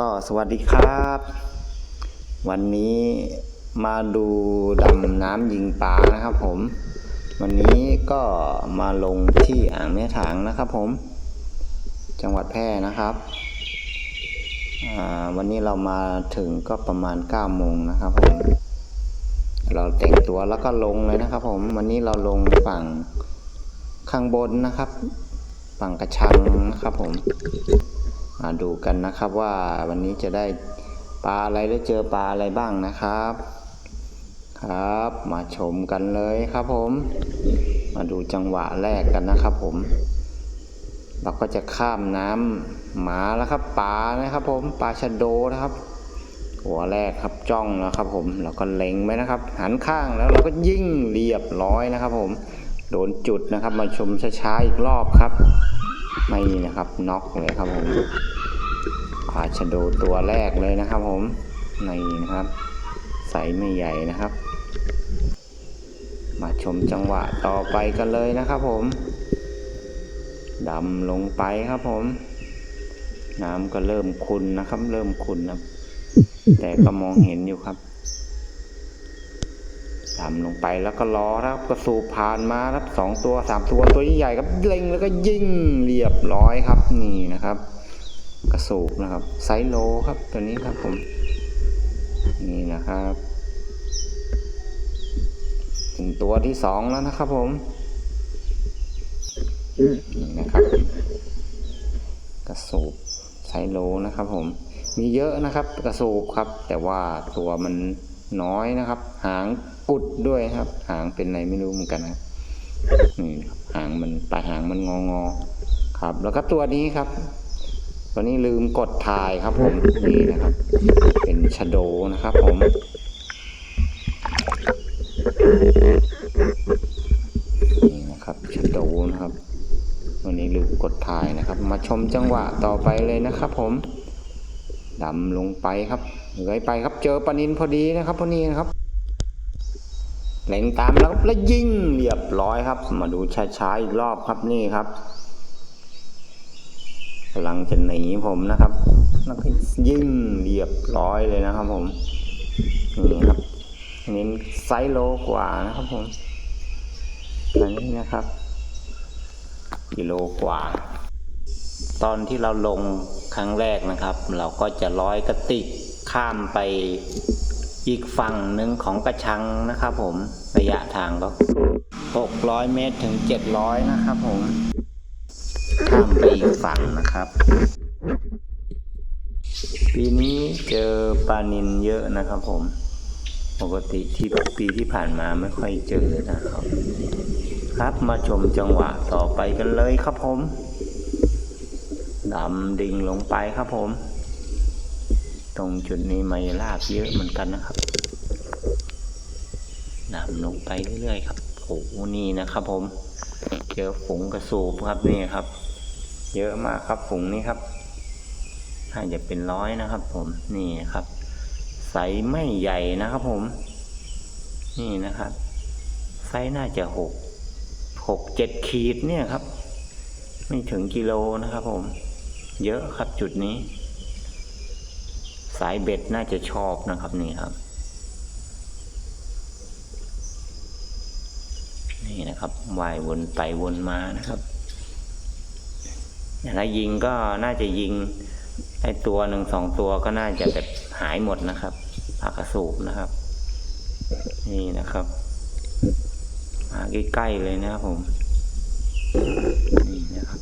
ก็สวัสดีครับ วันนี้มาดูดำน้ำยิงปลานะครับผม วันนี้ก็มาลงที่อ่างแม่ถางนะครับผม จังหวัดแพร่นะครับ วันนี้เรามาถึงก็ประมาณ9โมงนะครับผม เราแต่งตัวแล้วก็ลงเลยนะครับผม วันนี้เราลงฝั่งข้างบนนะครับ ฝั่งกระชังนะครับผม ดูกันนะครับว่าวันนี้จะได้ปลาอะไรหรือเจอปลาอะไรบ้างนะครับ ครับ มาชมกันเลยครับผม มาดูจังหวะแรกกันนะครับผม เราก็จะข้ามน้ำหมาแล้วครับปลานะครับ ผมปลาชะโดนะครับ หัวแรกครับจ้องแล้วครับผมเราก็เล็งไว้นะครับ หันข้างแล้วเราก็ยิ่งเรียบร้อยนะครับ ผมโดนจุดนะครับ มาชมช้าๆอีกรอบครับ ไม่นะครับน็อกเลยครับผมปลาชโดตัวแรกเลยนะครับผมในนะครับใสไม่ใหญ่นะครับ มาชมจังหวะต่อไปกันเลยนะครับผมดำลงไปครับผม น้ำก็เริ่มขุ่นนะครับ เริ่มขุ่นนะครับ แต่ก็มองเห็นอยู่ครับ ดำลงไปแล้วก็รอครับกระสูบผ่านมาครับสองตัวสามตัวตัวใหญ่ๆครับเล็งแล้วก็ยิงเรียบร้อยครับนี่นะครับ กระสูบนะครับไซโลครับตัวนี้ครับผมนี่นะครับ ถึงตัวที่สองแล้วนะครับผมนี่นะครับ กระสูบไซโลนะครับ ผม มีเยอะนะครับ กระสูบครับ แต่ว่าตัวมัน น้อยนะครับ หางกุดด้วยครับ หางเป็นอะไรไม่รู้เหมือนกันนะนี่ครับหางมันปลายหางมันงองอๆครับ แล้วก็ตัวนี้ครับ ตัวนี้ลืมกดถ่ายครับ ผมนี่นะครับ เป็นชโดนะครับ ผมนี่นะครับชโดนะครับวันนี้ลืมกดถ่ายนะครับ มาชมจังหวะต่อไปเลยนะครับ ผมดำลงไปครับ เลื้อยไปครับเจอปนินพอดีนะครับพอดีนะครับเล็งตามแล้วแล้วยิงเรียบร้อยครับ มาดูช้าๆอีกรอบครับนี่ครับกำลังจะหนีผมนะครับแล้วก็ยิงเรียบร้อยเลยนะครับ ผมนี่ครับนนี้ไซส์โลกว่านะครับผมอันนี้นะครับกิโลกว่า ตอนที่เราลงครั้งแรกนะครับ เราก็จะร้อยกระติก ข้ามไปอีกฝั่งหนึ่งของกระชังนะครับผมระยะทางก็600 เมตรถึง 700 นะครับผม ข้ามไปอีกฝั่งนะครับ ปีนี้เจอปลานินเยอะนะครับผม ปกติที่ปีที่ผ่านมาไม่ค่อยเจอนะครับ ครับมาชมจังหวะต่อไปกันเลยครับผม ดำดิ่งลงไปครับผม ตรงจุดนี้ไม่ลากเยอะเหมือนกันนะครับดำลงไปเรื่อยๆครับโอ้โหนี่นะครับ ผม เจอฝูงกระสูบครับนี่ครับ เยอะมากครับฝูงนี้ครับน่าจะเป็นร้อยนะครับ ผมนี่ครับ ไซส์ไม่ใหญ่นะครับ ผม นี่นะครับ ไซส์น่าจะหกหกเจ็ดขีดเนี่ยครับ ไม่ถึงกิโลนะครับ ผม เยอะครับจุดนี้ สายเบ็ดน่าจะชอบนะครับนี่ครับ นี่นะครับว่ายวนไปวนมานะครับถ้ายิงก็น่าจะยิงไอตัวหนึ่งสองตัวก็น่าจะแบบหายหมดนะครับปากกระสูบนะครับ นี่นะครับ มาใกล้ๆเลยนะครับผม นี่นะครับ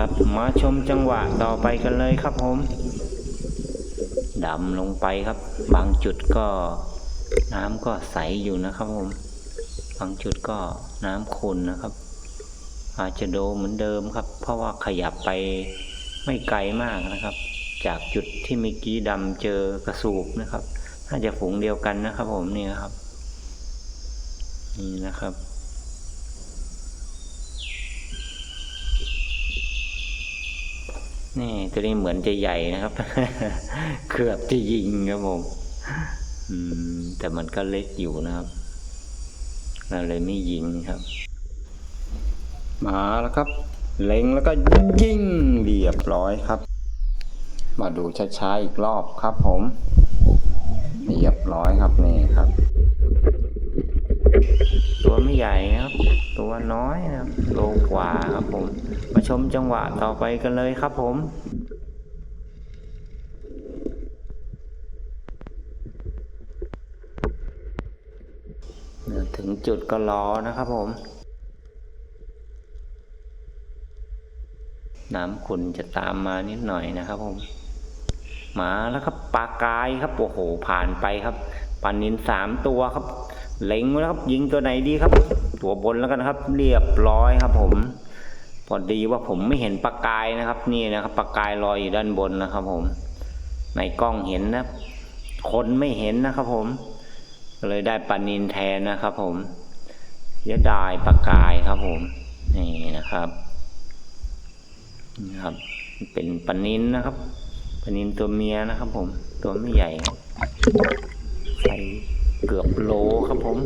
ครับ มาชมจังหวะต่อไปกันเลยครับผมดำลงไปครับ บางจุดก็น้ำก็ใสอยู่นะครับผม บางจุดก็น้ำขุ่นนะครับ อาจจะโดเหมือนเดิมครับ เพราะว่าขยับไปไม่ไกลมากนะครับ จากจุดที่เมื่อกี้ดำเจอกระสูบนะครับ น่าจะฝูงเดียวกันนะครับผมนี่นะครับ นี่นะครับ นี่ตัวนี้เหมือนจะใหญ่นะครับ เกือบจะยิงครับผมแต่มันก็เล็กอยู่นะครับเราเลยไม่ยิงครับ มาแล้วครับ เล็งแล้วก็ยิงเรียบร้อยครับ มาดูช้าๆอีกรอบครับผมเรียบร้อยครับนี่ครับ ตัวไม่ใหญ่นะครับ ตัวน้อยนะครับโลกว่าครับผม มาชมจังหวะต่อไปกันเลยครับผมถึงจุดก็รอนะครับผม น้ำขุนจะตามมานิดหน่อยนะครับผม มาแล้วครับปลากายครับ โอ้โห ผ่านไปครับปลานินสามตัวครับ เล็งว้แล้วครับ ยิงตัวไหนดีครับ ตัวบนแล้วกันครับ เรียบร้อยครับ ผมพอดีว่าผมไม่เห็นปลากายนะครับ นี่นะครับปลากายลอยอยู่ด้านบนนะครับ ผม ในกล้องเห็นนะ คนไม่เห็นนะครับ ผมเลยได้ปลานินแทนนะครับ ผมเสียดายปลากายครับ ผมนี่นะครับนี่ครับ เป็นปลานินนะครับปลานินตัวเมียนะครับ ผมตัวไม่ใหญ่ใส่ เกือบโลครับผม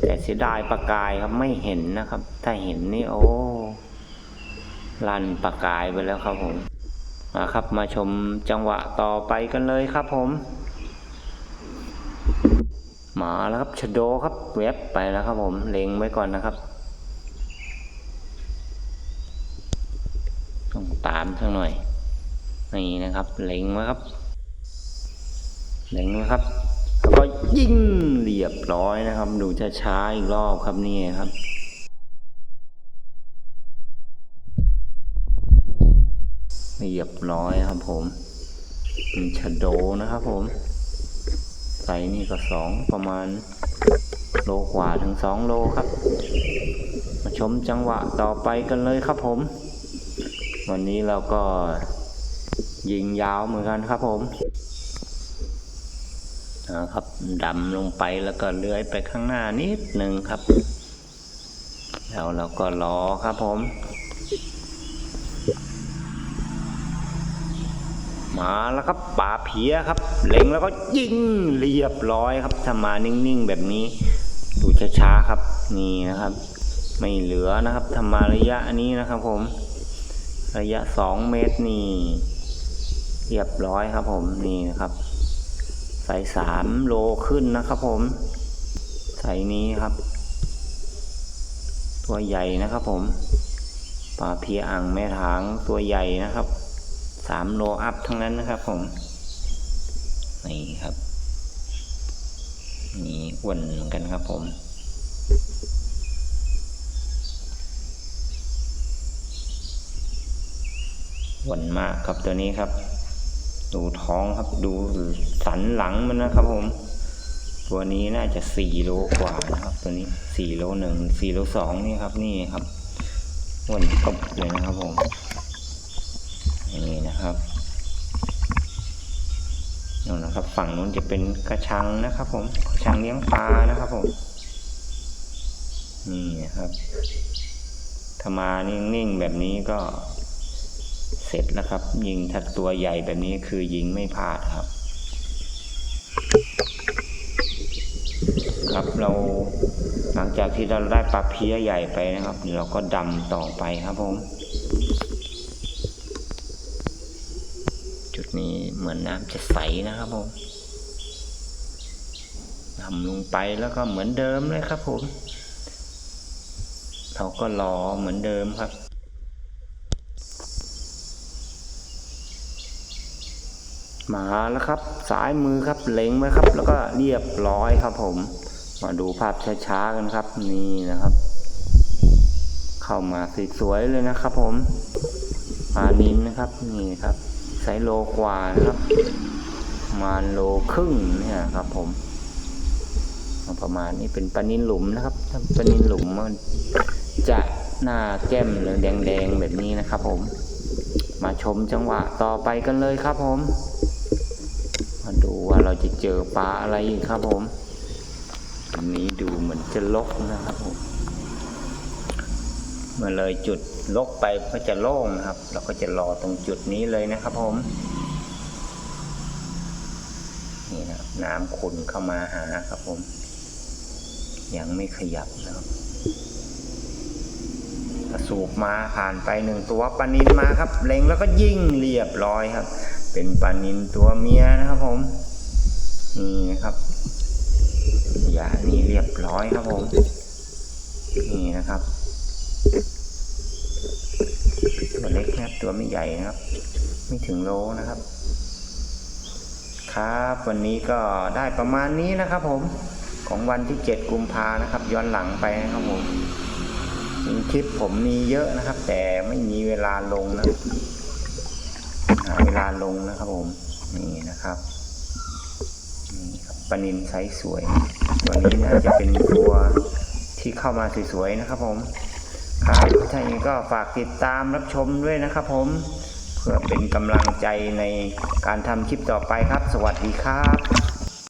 แต่เสียดายปลากายครับไม่เห็นนะครับ ถ้าเห็นนี่โอ้ลันปลากายไปแล้วครับผมมาครับมาชมจังหวะต่อไปกันเลยครับผม มาแล้วครับชโดครับเว็บไปแล้วครับผมเล็งไว้ก่อนนะครับต้องตามสักหน่อยนี่นะครับเล็งไว้ครับเล็งไว้ครับ แล้วก็ยิงเรียบร้อยนะครับ ดูช้าๆอีกรอบครับนี่ครับเรียบร้อยครับผมเป็นชโดนะครับผมไซส์นี่ก็สองประมาณโลกว่าถึงสองโลครับ มาชมจังหวะต่อไปกันเลยครับผม วันนี้เราก็ยิงยาวเหมือนกันครับผม นะครับดำลงไปแล้วก็เลื้อยไปข้างหน้านิดหนึ่งครับ แล้วเราก็รอครับผม มาแล้วครับป่าเพียครับ เล็งแล้วก็ยิงเรียบร้อยครับถ้ามานิ่งๆแบบนี้ ดูช้าๆครับ นี่นะครับ ไม่เหลือนะครับถ้ามาระยะนี้นะครับผม ระยะสองเมตรนี่เรียบร้อยครับผมนี่นะครับ ใส่สามโลขึ้นนะครับผมใส่นี้ครับ ตัวใหญ่นะครับผมปลาเพียอ่างแม่ถางตัวใหญ่นะครับสามโลอัพทั้งนั้นนะครับผมนี่ครับนี่อ้วนเหมือนกันครับผมอ้วนมากครับตัวนี้ครับ ดูท้องครับดูสันหลังมันนะครับผม ตัวนี้น่าจะสี่โลกว่านะครับ ตัวนี้สี่โลหนึ่งสี่โลสองนี่ครับ นี่ครับอ้วนกบเลยนะครับผมนี่นะครับนู่นนะครับ ฝั่งนู้นจะเป็นกระชังนะครับ ผมกระชังเลี้ยงปลานะครับผมนี่นะครับถ้ามานิ่งๆแบบนี้ก็ เสร็จแล้วครับ ยิงถ้าตัวใหญ่แบบนี้คือยิงไม่พลาดครับ ครับเราหลังจากที่เราได้ปลาเพี้ยใหญ่ไปนะครับเดี๋ยวเราก็ดำต่อไปครับผม จุดนี้เหมือนน้ำจะใสนะครับผมทำลงไปแล้วก็เหมือนเดิมเลยครับผม เราก็รอเหมือนเดิมครับ มาแล้วครับสายมือครับเล็งไว้ครับ แล้วก็เรียบร้อยครับผม มาดูภาพช้าๆกันครับ นี่นะครับ เข้ามาสวยๆเลยนะครับ ผมปลานินนะครับ นี่ครับไซโลกว่านะครับ มาณโลครึ่งเนี่ยครับ ผมประมาณนี้เป็นปลานินหลุมนะครับปลานินหลุมมันจะหน้าแก้มเหลืองแดงๆแบบนี้นะครับ ผม มาชมจังหวะต่อไปกันเลยครับผม มาดูว่าเราจะเจอปลาอะไรอีกครับผมอันนี้ดูเหมือนจะลกนะครับผมเมื่อเลยจุดลกไปก็จะโล่งนะครับ เราก็จะรอตรงจุดนี้เลยนะครับผมนี่นะครับน้ำขุ่นเข้ามาหาครับผม ยังไม่ขยับนะครับสูบมาผ่านไปหนึ่งตัวปลานินมาครับ เล็งแล้วก็ยิ่งเรียบร้อยครับ เป็นปลานินตัวเมียนะครับผม นี่นะครับอย่างนี้เรียบร้อยครับผม นี่นะครับตัวเล็กนะครับตัวไม่ใหญ่นะครับ ไม่ถึงโลนะครับ ครับ วันนี้ก็ได้ประมาณนี้นะครับผมของวันที่ 7 กุมภานะครับ ย้อนหลังไปนะครับผมคลิปผมมีเยอะนะครับ แต่ไม่มีเวลาลงนะ หาเวลาลงนะครับผมนี่นะครับนี่ครับปนินไซส์สวย ตัวนี้น่าจะเป็นตัวที่เข้ามาสวยๆนะครับผมครับถ้าอย่างนี้ก็ฝากติดตามรับชมด้วยนะครับผมเพื่อเป็นกำลังใจในการทำคลิปต่อไปครับ สวัสดีครับ